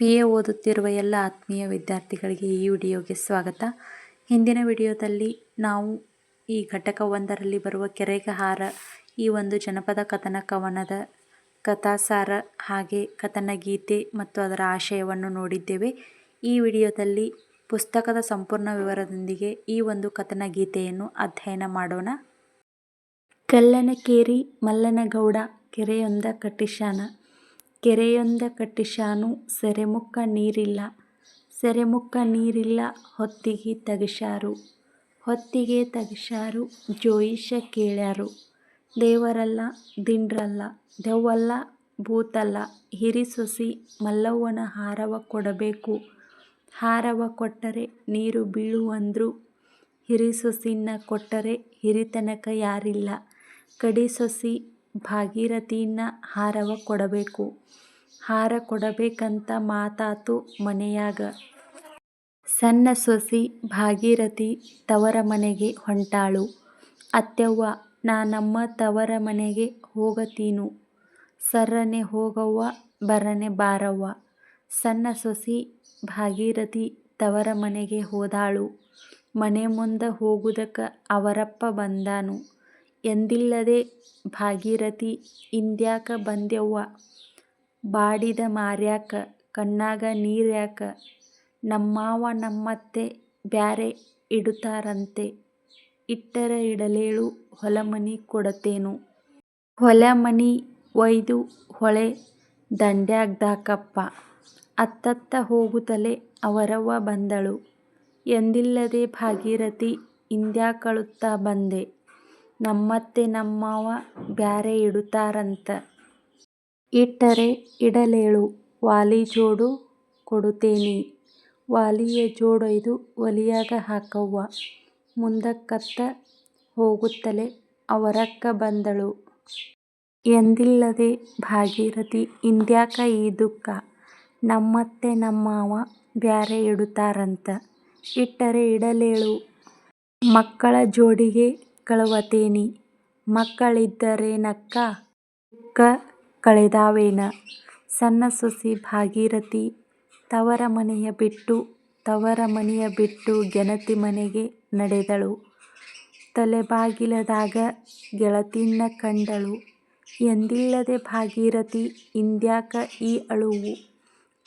P A ಓದುತ್ತಿರುವ ಎಲ್ಲ ಆತ್ಮೀಯ ವಿದ್ಯಾರ್ಥಿಗಳಿಗೆ ಈ ವಿಡಿಯೋಗೆ ಸ್ವಾಗತ. ಹಿಂದಿನ ವಿಡಿಯೋದಲ್ಲಿ ನಾವು ಈ ಘಟಕ ಒಂದರಲ್ಲಿ ಬರುವ ಕೆರೆಗಹಾರ, ಈ ಒಂದು ಜನಪದ ಕಥನ ಕವನದ ಕಥಾಸಾರ ಹಾಗೆ ಕಥನ ಗೀತೆ ಮತ್ತು ಅದರ ಆಶಯವನ್ನು ನೋಡಿದ್ದೇವೆ. ಈ ವಿಡಿಯೋದಲ್ಲಿ ಪುಸ್ತಕದ ಸಂಪೂರ್ಣ ವಿವರದೊಂದಿಗೆ ಈ ಒಂದು ಕಥನ ಗೀತೆಯನ್ನು ಅಧ್ಯಯನ ಮಾಡೋಣ. ಕಲ್ಲನಕೇರಿ, ಮಲ್ಲನಗೌಡ ಕೆರೆಯೊಂದ ಕಟ್ಟಿಸ್ಯಾನ. ಕೆರೆಯೊಂದ ಕಟ್ಟಿಶಾನು ಸೆರೆಮುಕ್ಕ ನೀರಿಲ್ಲ. ಸೆರೆಮುಕ್ಕ ನೀರಿಲ್ಲ, ಹೊತ್ತಿಗೆ ತಗಶಾರು ಹೊತ್ತಿಗೆ ತಗಶಾರು ಜೋಯಿಷ ಕೇಳ್ಯಾರು. ದೇವರಲ್ಲ, ದಿಂಡ್ರಲ್ಲ, ದೆವ್ವಲ್ಲ, ಭೂತಲ್ಲ, ಹಿರಿ ಸೊಸಿ ಮಲ್ಲವ್ವನ ಹಾರವ ಕೊಡಬೇಕು. ಹಾರವ ಕೊಟ್ಟರೆ ನೀರು ಬೀಳುವಂದ್ರು ಸೊಸಿನ ಕೊಟ್ಟರೆ ಹಿರಿತನಕ ಯಾರಿಲ್ಲ. ಕಡಿ ಸೊಸಿ ಭಾಗೀರಥಿನ ಹಾರವ ಕೊಡಬೇಕು. ಹಾರ ಕೊಡಬೇಕಂತ ಮಾತಾತು ಮನೆಯಾಗ. ಸಣ್ಣ ಸೊಸಿ ಭಾಗೀರಥಿ ತವರ ಮನೆಗೆ ಹೊಂಟಾಳು. ಅತ್ತೆವ್ವ ನಾ ನಮ್ಮ ತವರ ಮನೆಗೆ ಹೋಗತೀನು. ಸರ್ರನೆ ಹೋಗವ್ವ, ಬರನೆ ಬಾರವ್ವ. ಸಣ್ಣ ಸೊಸಿ ಭಾಗೀರಥಿ ತವರ ಮನೆಗೆ ಹೋದಾಳು. ಮನೆ ಮುಂದೆ ಹೋಗುವುದಕ್ಕೆ ಅವರಪ್ಪ ಬಂದಾನು. ಎಂದಿಲ್ಲದೆ ಭಾಗೀರಥಿ ಇಂದ್ಯಾಕ ಬಂದ್ಯವ್ವ ಬಾಡಿದ ಮಾರ್ಯಾಕ, ಕಣ್ಣಾಗ ನೀರ್ಯಾಕ, ನಮ್ಮವ ನಮ್ಮತ್ತೆ ಬ್ಯಾರೆ ಇಡುತಾರಂತೆ ಇಟ್ಟರ ಇಡಲೇಳು ಹೊಲಮನಿ ಕೊಡತೇನು. ಹೊಲಮನಿ ಒಯ್ದು ಹೊಳೆ ದಂಡ್ಯಾಗ್ದಾಕಪ್ಪ ಅತ್ತತ್ತ ಹೋಗುತ್ತಲೇ ಅವರವ್ವ ಬಂದಳು. ಎಂದಿಲ್ಲದೆ ಭಾಗೀರಥಿ ಇಂದ್ಯಾಕಳುತ್ತಾ ಬಂದೆ. ನಮ್ಮತ್ತೆ ನಮ್ಮವ್ವ ಬ್ಯಾರೆ ಇಡುತಾರಂತ ಇಟ್ಟರೆ ಇಡಲೇಳು, ವಾಲಿ ಜೋಡು ಕೊಡುತೇನಿ ವಾಲಿಯ ಜೋಡೊಯ್ದು ಒಲಿಯಾಗ ಹಾಕವ್ವ. ಮುಂದಕ್ಕತ್ತ ಹೋಗುತ್ತಲೇ ಅವರಕ್ಕ ಬಂದಳು. ಎಂದಿಲ್ಲದೆ ಭಾಗೀರಥಿ, ಇಂದ್ಯಾಕ ಈ ದುಃಖ? ನಮ್ಮತ್ತೆ ನಮ್ಮಾವ ಬ್ಯಾರೆ ಇಡುತ್ತಾರಂತ. ಇಟ್ಟರೆ ಇಡಲೇಳು. ಮಕ್ಕಳ ಜೋಡಿಗೆ ಕಳವತೇನಿ ಮಕ್ಕಳಿದ್ದರೇನಕ್ಕ ದುಃಖ ಕಳೆದಾವೇನ? ಸಣ್ಣ ಸೊಸಿ ಭಾಗೀರಥಿ, ತವರ ಮನೆಯ ಬಿಟ್ಟು, ತವರ ಮನೆಯ ಬಿಟ್ಟು ಗೆಣತಿ ಮನೆಗೆ ನಡೆದಳು. ತಲೆಬಾಗಿಲದಾಗ ಗೆಳತಿನ್ನ ಕಂಡಳು. ಎಂದಿಲ್ಲದೆ ಭಾಗೀರಥಿ, ಇಂದ್ಯಾಕ ಈ ಅಳುವು?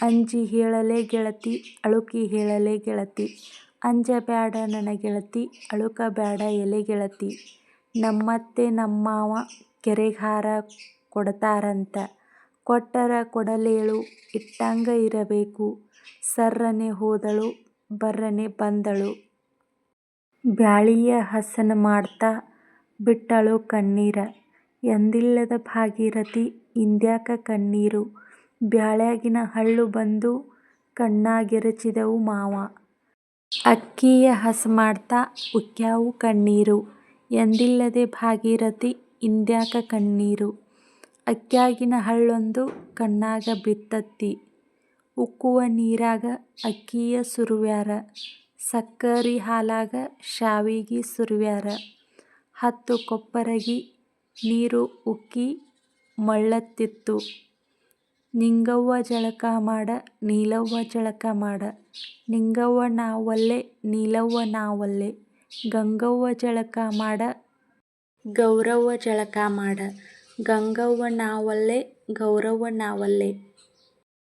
ಅಂಜಿ ಹೇಳಲೇ ಗೆಳತಿ, ಅಳುಕಿ ಹೇಳಲೇ ಗೆಳತಿ. ಅಂಜಬ್ಯಾಡ ನನ್ನ ಗೆಳತಿ ಅಳುಕಬ್ಯಾಡ ಎಲೆ ಗೆಳತಿ ನಮ್ಮತ್ತೆ ನಮ್ಮಾವ ಕೆರೆಗಾರ ಕೊಡತಾರಂತ. ಕೊಟ್ಟರ ಕೊಡಲೇಳು, ಇಟ್ಟಂಗ ಇರಬೇಕು. ಸರ್ರನೆ ಹೋದಳು, ಬರ್ರನೆ ಬಂದಳು. ಬ್ಯಾಳಿಯ ಹಸನ ಮಾಡ್ತಾ ಬಿಟ್ಟಳು ಕಣ್ಣೀರ. ಎಂದಿಲ್ಲದ ಭಾಗೀರಥಿ, ಇಂದ್ಯಾಕ ಕಣ್ಣೀರು. ಬ್ಯಾಳ್ಯಾಗಿನ ಹಳ್ಳು ಬಂದು ಕಣ್ಣಾಗೆರಚಿದವು ಮಾವ. ಅಕ್ಕಿಯ ಹಸಮಾಡ್ತಾ ಉಕ್ಕ್ಯಾವು ಕಣ್ಣೀರು, ಎಂದಿಲ್ಲದೆ ಭಾಗೀರಥಿ ಇಂದ್ಯಾಕ ಕಣ್ಣೀರು. ಅಕ್ಕಿಯಾಗಿನ ಹಳ್ಳೊಂದು ಕಣ್ಣಾಗ ಬಿತ್ತತಿ ಉಕ್ಕುವ ನೀರಾಗ ಅಕ್ಕಿಯ ಸುರುವ್ಯಾರ, ಸಕ್ಕರಿ ಹಾಲಾಗ ಶಾವಿಗಿ ಸುರುವ್ಯಾರ. ಹತ್ತು ಕೊಪ್ಪರಗಿ ನೀರು ಉಕ್ಕಿ ಮಳ್ಳತ್ತಿತ್ತು. ನಿಂಗವ್ವ ಜಳಕ ಮಾಡ, ನೀಲವ್ವ ಜಳಕ ಮಾಡ. ನಿಂಗವ್ವ ನಾವಲ್ಲೆ, ನೀಲವ್ವ ನಾವಲ್ಲೆ. ಗಂಗವ್ವ ಜಳಕ ಮಾಡ, ಗೌರವ್ವ ಜಳಕ ಮಾಡ. ಗಂಗವ್ವ ನಾವಲ್ಲೆ, ಗೌರವ್ವ ನಾವಲ್ಲೆ.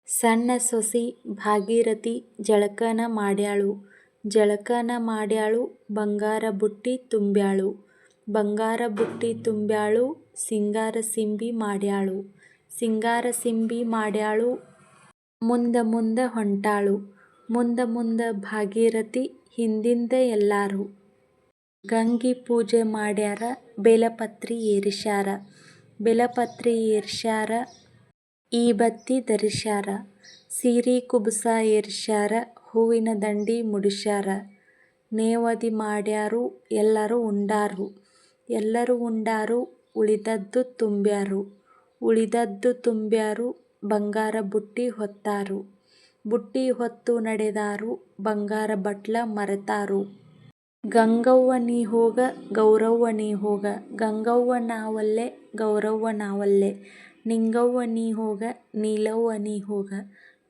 ಸಣ್ಣ ಸೊಸಿ ಭಾಗೀರಥಿ ಜಳಕನ ಮಾಡ್ಯಾಳು. ಜಳಕನ ಮಾಡ್ಯಾಳು, ಬಂಗಾರ ಬುಟ್ಟಿ ತುಂಬ್ಯಾಳು. ಬಂಗಾರ ಬುಟ್ಟಿ ತುಂಬ್ಯಾಳು, ಸಿಂಗಾರ ಸಿಂಬಿ ಮಾಡ್ಯಾಳು. ಸಿಂಗಾರ ಸಿಂಬಿ ಮಾಡ್ಯಾಳು, ಮುಂದ ಮುಂದ ಹೊಂಟಾಳು, ಮುಂದ ಮುಂದ ಭಾಗೀರಥಿ ಹಿಂದಿಂದ ಎಲ್ಲಾರು. ಗಂಗಿ ಪೂಜೆ ಮಾಡ್ಯಾರ, ಬೇಲಪತ್ರಿ ಬೆಲಪತ್ರಿ ಬೇಲಪತ್ರಿ ಈ ಬತ್ತಿ ಧರಿಸ್ಯಾರ. ಸೀರಿ ಕುಬುಸ ಏರ್ಸ್ಯಾರ, ಹೂವಿನ ದಂಡಿ ಮುಡಿಸ್ಯಾರ. ನೇವದಿ ಮಾಡ್ಯಾರು, ಎಲ್ಲರೂ ಉಂಡಾರು. ಎಲ್ಲರೂ ಉಂಡಾರು, ಉಳಿದದ್ದು ತುಂಬ್ಯಾರು. ಉಳಿದದ್ದು ತುಂಬ್ಯಾರು, ಬಂಗಾರ ಬುಟ್ಟಿ ಹೊತ್ತಾರು. ಬುಟ್ಟಿ ಹೊತ್ತು ನಡೆದಾರು, ಬಂಗಾರ ಬಟ್ಲ ಮರೆತಾರು. ಗಂಗವ್ವ ನೀ ಹೋಗ, ಗೌರವ್ವ ನೀ ಹೋಗ. ಗಂಗವ್ವ ನಾವಲ್ಲೆ, ಗೌರವ್ವ ನಾವಲ್ಲೆ. ನಿಂಗವ್ವ ನೀ ಹೋಗ, ನೀಲವ್ವ ನೀ ಹೋಗ.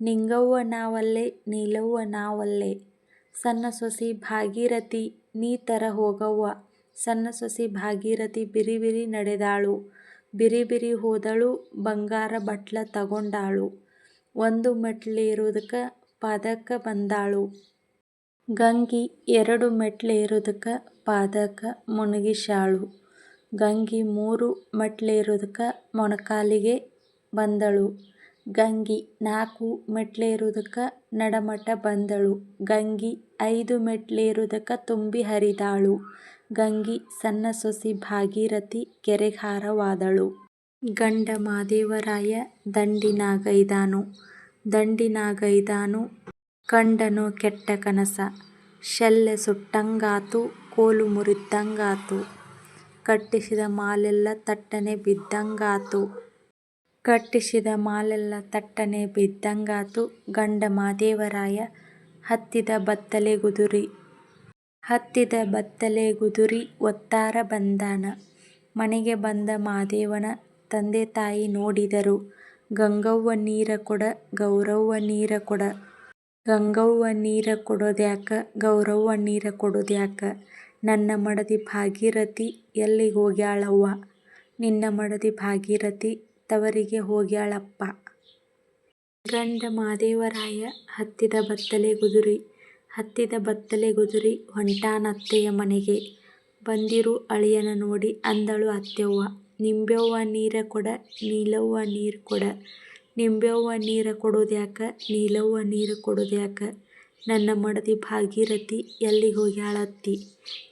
ನಿಂಗವ್ವ ನಾವಲ್ಲೆ, ನೀಲವ್ವ ನಾವಲ್ಲೆ. ಸಣ್ಣ ಸೊಸಿ ಭಾಗೀರಥಿ, ನೀ ತರ ಹೋಗವ್ವ. ಸಣ್ಣ ಸೊಸಿ ಭಾಗೀರಥಿ ಬಿರಿ ಬಿರಿ ನಡೆದಾಳು. ಬಿರಿ ಬಿರಿ ಹೋದಳು, ಬಂಗಾರ ಬಟ್ಲ ತಗೊಂಡಾಳು. ಒಂದು ಮೆಟ್ಲೇರುದಕ ಪಾದಕ ಬಂದಾಳು. ಗಂಗಿ ಎರಡು ಮೆಟ್ಲೇರುದಕ ಪಾದಕ ಮುಣಗಿಶಾಳು. ಗಂಗಿ ಮೂರು ಮೆಟ್ಲೇರುದಕ ಮೊಣಕಾಲಿಗೆ ಬಂದಳು. ಗಂಗಿ ನಾಲ್ಕು ಮೆಟ್ಲೇರುದಕ ನಡಮಟ ಬಂದಳು. ಗಂಗಿ ಐದು ಮೆಟ್ಲೇರುದಕ ತುಂಬಿ ಹರಿದಾಳು. ಗಂಗಿ ಸಣ್ಣ ಸೊಸಿ ಭಾಗೀರಥಿ ಕೆರೆಹಾರವಾದಳು ಗಂಡ ಮಾದೇವರಾಯ ದಂಡಿನಾಗೈದಾನು. ದಂಡಿನಾಗೈದಾನು ಕಂಡನು ಕೆಟ್ಟ ಕನಸ. ಶೆಲ್ಲೆ ಸುಟ್ಟಂಗಾತು, ಕೋಲು ಮುರಿದಂಗಾತು. ಕಟ್ಟಿಸಿದ ಮಾಲೆಲ್ಲ ತಟ್ಟನೆ ಬಿದ್ದಂಗಾತು. ಕಟ್ಟಿಸಿದ ಮಾಲೆಲ್ಲ ತಟ್ಟನೆ ಬಿದ್ದಂಗಾತು. ಗಂಡ ಮಾದೇವರಾಯ ಹತ್ತಿದ ಬತ್ತಲೆ ಗುದುರಿ. ಹತ್ತಿದ ಬತ್ತಲೆ ಗುದುರಿ ಒತ್ತಾರ ಬಂದಾನ. ಮನೆಗೆ ಬಂದ ಮಾದೇವನ ತಂದೆ ತಾಯಿ ನೋಡಿದರು. ಗಂಗವ್ವ ನೀರ ಕೊಡ, ಗೌರವ್ವ ನೀರ ಕೊಡ. ಗಂಗವ್ವ ನೀರ ಕೊಡೋದ್ಯಾಕ, ಗೌರವ್ವ ನೀರ ಕೊಡೋದ್ಯಾಕ? ನನ್ನ ಮಡದಿ ಭಾಗೀರಥಿ ಎಲ್ಲಿ ಹೋಗ್ಯಾಳವ್ವ? ನಿನ್ನ ಮಡದಿ ಭಾಗೀರಥಿ ತವರಿಗೆ ಹೋಗ್ಯಾಳಪ್ಪ. ಗಂಡ ಮಾದೇವರಾಯ ಹತ್ತಿದ ಬತ್ತಲೆ ಗುದುರಿ ಹತ್ತಿದ ಬತ್ತಲೆ ಗುದುರಿ ಹೊಂಟಾನತ್ತೆಯ ಮನೆಗೆ. ಬಂದಿರು ಅಳಿಯನ ನೋಡಿ ಅಂದಳು ಅತ್ತೆವ್ವ, ನಿಂಬೆವ್ವ ನೀರ ಕೊಡ, ನೀಲವ್ವ ನೀರು ಕೊಡ. ನಿಂಬೆವ್ವ ನೀರ ಕೊಡೋದ್ಯಾಕ ನೀಲವ್ವ ನೀರು ಕೊಡೋದ್ಯಾಕ ನನ್ನ ಮಡದಿ ಭಾಗೀರಥಿ ಎಲ್ಲಿ ಹೋಗ್ಯಾಳತ್ತಿ?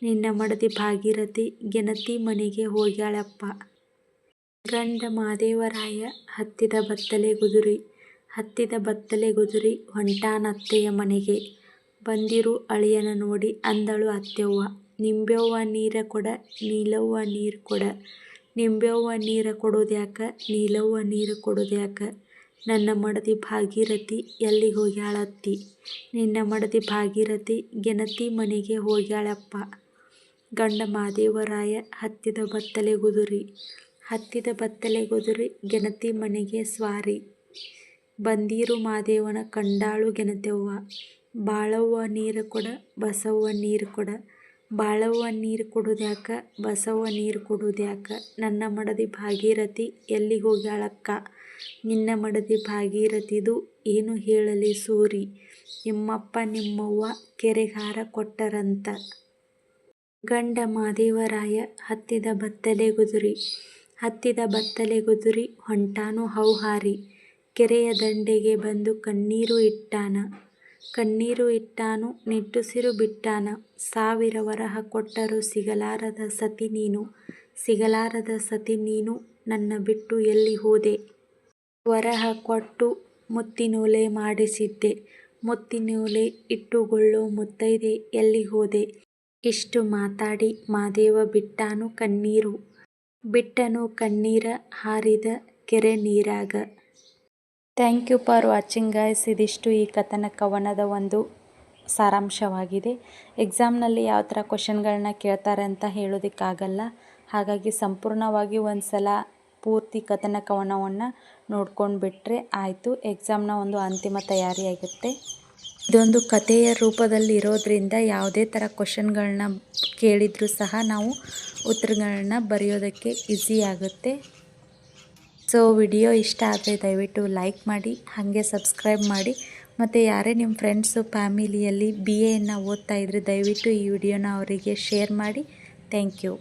ನಿನ್ನ ಮಡದಿ ಭಾಗೀರಥಿ ಗೆನತಿ ಮನೆಗೆ ಹೋಗ್ಯಾಳಪ್ಪ. ಗಂಡ ಮಾದೇವರಾಯ, ಹತ್ತಿದ ಬತ್ತಲೆ ಗುದುರಿ, ಹತ್ತಿದ ಬತ್ತಲೆ ಗುದುರಿ ಹೊಂಟಾನತ್ತೆಯ ಮನೆಗೆ. ಬಂದಿರು ಅಳಿಯನ ನೋಡಿ ಅಂದಳು ಅತ್ತೆವ್ವ ನಿಂಬೆವ್ವ ನೀರ ಕೊಡ, ನೀಲವ್ವ ನೀರು ಕೊಡ. ನಿಂಬೆವ್ವ ನೀರ ಕೊಡೋದ್ಯಾಕ ನೀಲವ್ವ ನೀರು ಕೊಡೋದ್ಯಾಕ ನನ್ನ ಮಡದಿ ಭಾಗೀರಥಿ ಎಲ್ಲಿ ಹೋಗ್ಯಾಳತ್ತಿ? ನಿನ್ನ ಮಡದಿ ಭಾಗೀರಥಿ ಗೆನತಿ ಮನೆಗೆ ಹೋಗ್ಯಾಳಪ್ಪ. ಗಂಡ ಮಾದೇವರಾಯ, ಹತ್ತಿದ ಬತ್ತಲೆ ಗುದುರಿ. ಹತ್ತಿದ ಬತ್ತಲೆ ಗುದುರಿ ಗೆನತಿ ಮನೆಗೆ ಸ್ವಾರಿ. ಬಂದೀರು ಮಾದೇವನ ಕಂಡಾಳು ಗೆನತೆವ್ವ ಬಾಳವ್ವ ನೀರು ಕೊಡ, ಬಸವ್ವ ನೀರು ಕೊಡ. ಬಾಳವ್ವ ನೀರು ಕೊಡುದ್ಯಾಕ ಬಸವ್ವ ನೀರು ಕೊಡುದ್ಯಾಕ ನನ್ನ ಮಡದಿ ಭಾಗೀರಥಿ ಎಲ್ಲಿ ಹೋಗ್ಯಾಳಕ್ಕ? ನಿನ್ನ ಮಡದಿ ಭಾಗೀರಥಿದು ಏನು ಹೇಳಲಿ ಸೂರಿ? ನಿಮ್ಮಪ್ಪ ನಿಮ್ಮವ್ವ ಕೆರೆಗಾರ ಕೊಟ್ಟರಂತ. ಗಂಡ ಮಾದೇವರಾಯ ಹತ್ತಿದ ಬತ್ತಲೆ ಗುದುರಿ. ಹತ್ತಿದ ಬತ್ತಲೆ ಗುದುರಿ ಹೊಂಟಾನು ಹೌಹಾರಿ. ಕೆರೆಯ ದಂಡೆಗೆ ಬಂದು ಕಣ್ಣೀರು ಇಟ್ಟಾನ. ಕಣ್ಣೀರು ಇಟ್ಟಾನು, ನಿಟ್ಟುಸಿರು ಬಿಟ್ಟಾನ. ಸಾವಿರ ವರಹ ಕೊಟ್ಟರು ಸಿಗಲಾರದ ಸತಿ ನೀನು, ಸಿಗಲಾರದ ಸತಿ ನೀನು ನನ್ನ ಬಿಟ್ಟು ಎಲ್ಲಿ ಹೋದೆ? ವರಹ ಕೊಟ್ಟು ಮುತ್ತಿನೂಲೆ ಮಾಡಿಸಿದ್ದೆ. ಮುತ್ತಿನೂಲೆ ಇಟ್ಟುಕೊಳ್ಳೋ ಮುತ್ತೈದೆ ಎಲ್ಲಿ ಹೋದೆ? ಇಷ್ಟು ಮಾತಾಡಿ ಮಾದೇವ ಬಿಟ್ಟಾನು ಕಣ್ಣೀರು. ಬಿಟ್ಟನು ಕಣ್ಣೀರ ಹಾರಿದ ಕೆರೆ ನೀರಾಗ. Thank you for watching guys ಇದಿಷ್ಟು ಈ ಕಥನ ಕವನದ ಒಂದು ಸಾರಾಂಶವಾಗಿದೆ. ಎಕ್ಸಾಮ್ನಲ್ಲಿ ಯಾವ ಥರ ಕ್ವಶನ್ಗಳನ್ನ ಕೇಳ್ತಾರೆ ಅಂತ ಹೇಳೋದಕ್ಕಾಗಲ್ಲ. ಹಾಗಾಗಿ ಸಂಪೂರ್ಣವಾಗಿ ಒಂದು ಸಲ ಪೂರ್ತಿ ಕಥನ ಕವನವನ್ನು ನೋಡ್ಕೊಂಡು ಬಿಟ್ಟರೆ ಆಯಿತು. ಎಕ್ಸಾಮ್ನ ಒಂದು ಅಂತಿಮ ತಯಾರಿಯಾಗುತ್ತೆ. ಇದೊಂದು ಕಥೆಯ ರೂಪದಲ್ಲಿ ಇರೋದ್ರಿಂದ ಯಾವುದೇ ಥರ ಕ್ವಶನ್ಗಳನ್ನ ಕೇಳಿದರೂ ಸಹ ನಾವು ಉತ್ತರಗಳನ್ನ ಬರೆಯೋದಕ್ಕೆ ಈಸಿ ಆಗುತ್ತೆ. ಸೊ ವಿಡಿಯೋ ಇಷ್ಟ ಆದರೆ ದಯವಿಟ್ಟು ಲೈಕ್ ಮಾಡಿ, ಹಾಗೆ ಸಬ್ಸ್ಕ್ರೈಬ್ ಮಾಡಿ. ಮತ್ತು ಯಾರೇ ನಿಮ್ಮ ಫ್ರೆಂಡ್ಸು ಫ್ಯಾಮಿಲಿಯಲ್ಲಿ ಬಿ ಎನ್ನು ಓದ್ತಾ ಇದ್ದರೆ ದಯವಿಟ್ಟು ಈ ವಿಡಿಯೋನ ಅವರಿಗೆ ಶೇರ್ ಮಾಡಿ. Thank you